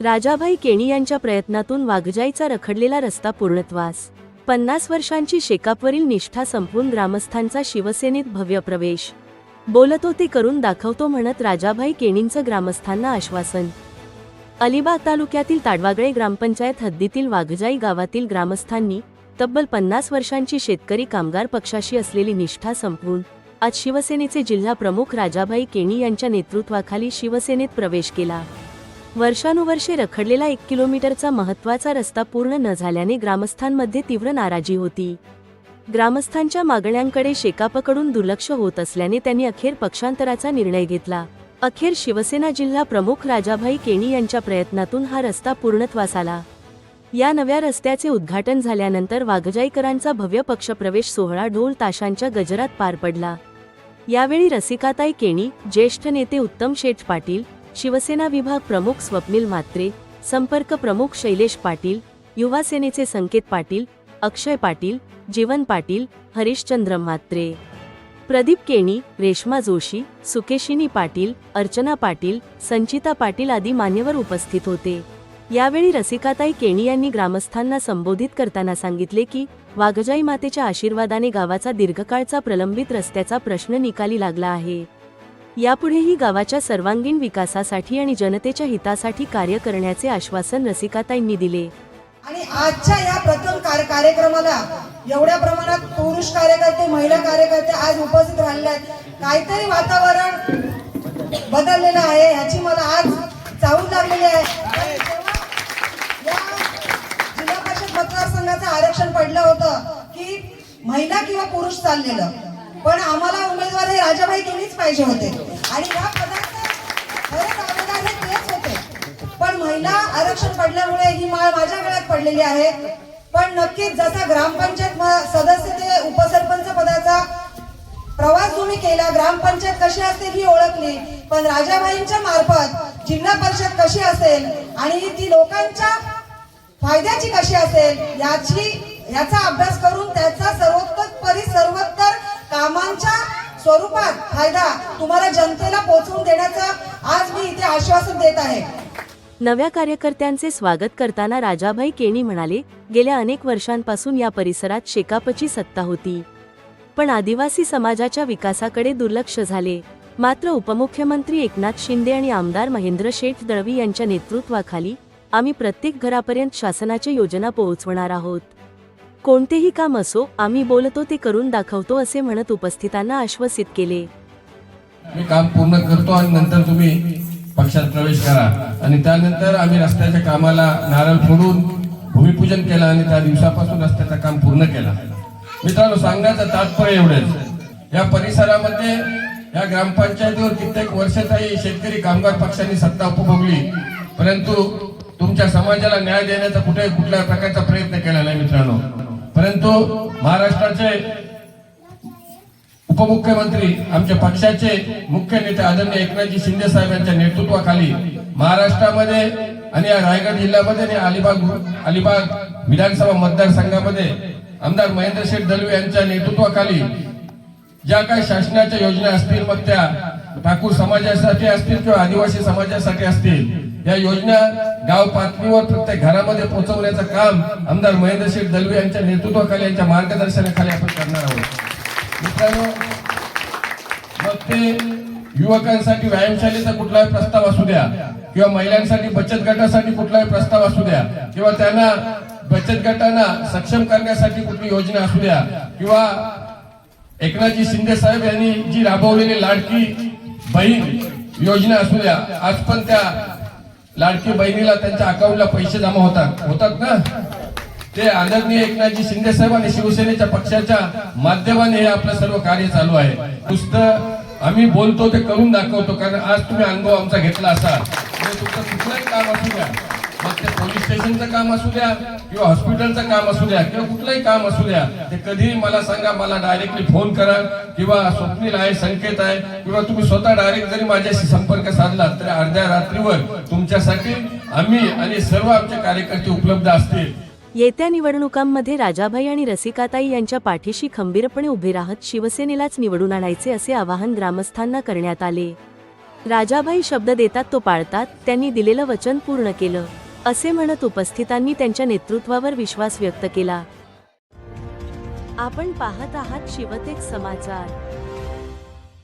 राजाभाई केणी यांच्या प्रयत्नातून वाघजाईचा रखडलेला रस्ता पूर्णत्वास. पन्नास वर्षांची शेकापवरील निष्ठा संपून ग्रामस्थांचा शिवसेनेत भव्य प्रवेश. बोलतो ते करून दाखवतो म्हणत राजाभाई केणींचं ग्रामस्थांना आश्वासन. अलिबाग तालुक्यातील ताडवागळे ग्रामपंचायत हद्दीतील वाघजाई गावातील ग्रामस्थांनी तब्बल पन्नास वर्षांची शेतकरी कामगार पक्षाशी असलेली निष्ठा संपवून आज शिवसेनेचे जिल्हा प्रमुख राजाभाई केणी यांच्या नेतृत्वाखाली शिवसेनेत प्रवेश केला. वर्षानुवर्षे रखडलेला एक किलोमीटरचा महत्त्वाचा रस्ता पूर्ण न झाल्याने ग्रामस्थांमध्ये तीव्र नाराजी होती. ग्रामस्थांच्या मागण्यांकडे शेकापकडून दुर्लक्ष होत असल्याने त्यांनी अखेर पक्षांतराचा निर्णय घेतला. अखेर शिवसेना जिल्हा प्रमुख राजाभाई केणी यांच्या प्रयत्नातून हा रस्ता पूर्णत्वास आला. या नव्या रस्त्याचे उद्घाटन झाल्यानंतर वाघजाईकरांचा भव्य पक्षप्रवेश सोहळा ढोल ताशांच्या गजरात पार पडला. यावेळी रसिकाताई केणी ज्येष्ठ नेते उत्तम शेठ पाटील शिवसेना विभाग प्रमुख स्वप्नील म्हात्रे संपर्क प्रमुख शैलेश पाटील युवा सेनेचे संकेत पाटील अक्षय पाटील जीवन पाटील हरिश्चंद्र म्हात्रे. प्रदीप केणी रेश्मा जोशी सुकेशिनी पाटील अर्चना पाटील संचिता पाटील आदी मान्यवर उपस्थित होते. यावेळी रसिकाताई केणी यांनी ग्रामस्थांना संबोधित करताना सांगितले की वाघजाई मातेच्या आशीर्वादाने गावाचा दीर्घकाळचा प्रलंबित रस्त्याचा प्रश्न निकाली लागला आहे. यापुढेही गावाच्या सर्वांगीण विकासासाठी आणि जनतेच्या हितासाठी कार्य करण्याचे आश्वासन रसिकाताईंनी दिले. आणि आजच्या या प्रथम कार्य कार्यक्रमाला एवढ्या प्रमाणात पुरुष कार्यकर्ते महिला कार्यकर्ते आज उपस्थित राहिले आहेत. काहीतरी वातावरण बदललेलं आहे ह्याची मला आज चाहूल लागलेली आहे. जिल्हा परिषद मतदारसंघाचं आरक्षण पडलं होतं की महिला किंवा पुरुष चाललेलं. पण आम्हाला उमेदवार हे पाहिजे होते. आणि या पदार्थ तेच होते. पण महिला आरक्षण पडल्यामुळे ही माळ माझ्या वेळात पडलेली आहे. पण नक्कीच जसा ग्रामपंचायत सदस्य ते उपसरपंच पदाचा प्रवास तुम्ही केला ग्रामपंचायत कशी असते ही ओळखली. पण राजाबाईंच्या मार्फत जिल्हा परिषद कशी असेल आणि ती लोकांच्या फायद्याची कशी असेल याची याचा अभ्यास करून त्याचा सर्वोत्तपरी सर्वोत्तर कामांच्या स्वरूपात फायदा तुम्हाला जनतेला पोहोचवून देण्याचं आज मी इथे आश्वासन देत आहे. नव्या कार्यकर्त्यांचे स्वागत करताना राजाभाई केणी म्हणाले गेल्या अनेक वर्षांपासून या परिसरात शेकापची सत्ता होती. पण आदिवासी समाजाच्या विकासाकडे दुर्लक्ष झाले. मात्र उपमुख्यमंत्री एकनाथ शिंदे आणि आमदार महेंद्र शेठ दळवी यांच्या नेतृत्वाखाली आम्ही प्रत्येक घरापर्यंत शासनाच्या योजना पोहोचवणार आहोत. कोणतेही काम असो आम्ही बोलतो ते करून दाखवतो असे म्हणत उपस्थितांना आश्वसित केले. मी काम पूर्ण करतो आणि नंतर तुम्ही पक्षात प्रवेश करा. आणि त्यानंतर आम्ही रस्त्याच्या कामाला नारळ फोडून भूमिपूजन केलं आणि त्या दिवसापासून रस्त्याचं काम पूर्ण केलं. मित्रांनो सांगण्याचं तात्पर्य एवढेच. या परिसरामध्ये या ग्रामपंचायतीवर कित्येक वर्ष काही शेतकरी कामगार पक्षांनी सत्ता उपभोगली. परंतु तुमच्या समाजाला न्याय देण्याचा कुठे कुठल्या प्रकारचा प्रयत्न केला नाही मित्रांनो. परंतु महाराष्ट्राचे उपमुख्यमंत्री आमच्या पक्षाचे मुख्य नेते आदरणीय एकनाथजी शिंदे साहेब यांच्या नेतृत्वाखाली महाराष्ट्रामध्ये आणि या रायगड जिल्ह्यामध्ये आणि अलिबाग अलिबाग विधानसभा मतदारसंघामध्ये आमदार महेंद्र शेठ दलवे यांच्या नेतृत्वाखाली ज्या काही शासनाच्या योजना असतील मग त्या ठाकूर समाजासाठी असतील किंवा आदिवासी समाजासाठी असतील या योजना गाव पातळीवर प्रत्येक घरामध्ये पोहोचवण्याचं काम आमदार महेंद्र शेठ दलवे यांच्या नेतृत्वाखाली यांच्या मार्गदर्शनाखाली आपण करणार आहोत. मित्रांनो मग ते युवकांसाठी व्यायामशालेचा कुठलाही प्रस्ताव असू द्या किंवा महिलांसाठी बचत गटासाठी कुठलाही प्रस्ताव असू द्या किंवा त्यांना बचत गटांना सक्षम करण्यासाठी कुठली योजना असू द्या किंवा एकनाथजी शिंदे साहेब यांनी जी राबवलेली लाडकी बहीण योजना असू द्या आज पण त्या लाडकी बहिणीला त्यांच्या अकाउंटला पैसे जमा होतात. होतात ना? ते आदरणीय एकनाथजी शिंदे साहेब आणि शिवसेनेच्या पक्षाच्या माध्यमाने हे आपलं सर्व कार्य चालू आहे. नुसतं आम्ही बोलतो ते करून दाखवतो कारण आज तुम्ही अनुभव आमचा घेतला असाल. म्हणजे तुमचं कुठलंही काम असू द्या. मग ते पोलीस स्टेशनचं काम असू द्या किंवा हॉस्पिटलचं काम असू द्या किंवा कुठलंही काम असू द्या ते कधीही मला सांगा मला डायरेक्टली फोन करा किंवा स्वप्नील आहे संकेत आहे किंवा तुम्ही स्वतः डायरेक्ट जरी माझ्याशी संपर्क साधला तरी अर्ध्या रात्रीवर तुमच्यासाठी आम्ही आणि सर्व आमचे कार्यकर्ते उपलब्ध असतील. येत्या निवडणुकांमध्ये राजाभाई आणि रसिकाताई यांच्या पाठीशी खंबीरपणे उभे राहत शिवसेनेलाच निवडून आणायचे असे आवाहन ग्रामस्थांना करण्यात आले. राजाभाई शब्द देतात तो पाळतात त्यांनी दिलेलं वचन पूर्ण केलं. असे म्हणत उपस्थितांनी त्यांच्या नेतृत्वावर विश्वास व्यक्त केला. आपण पाहत आहात शिवतेक समाचार.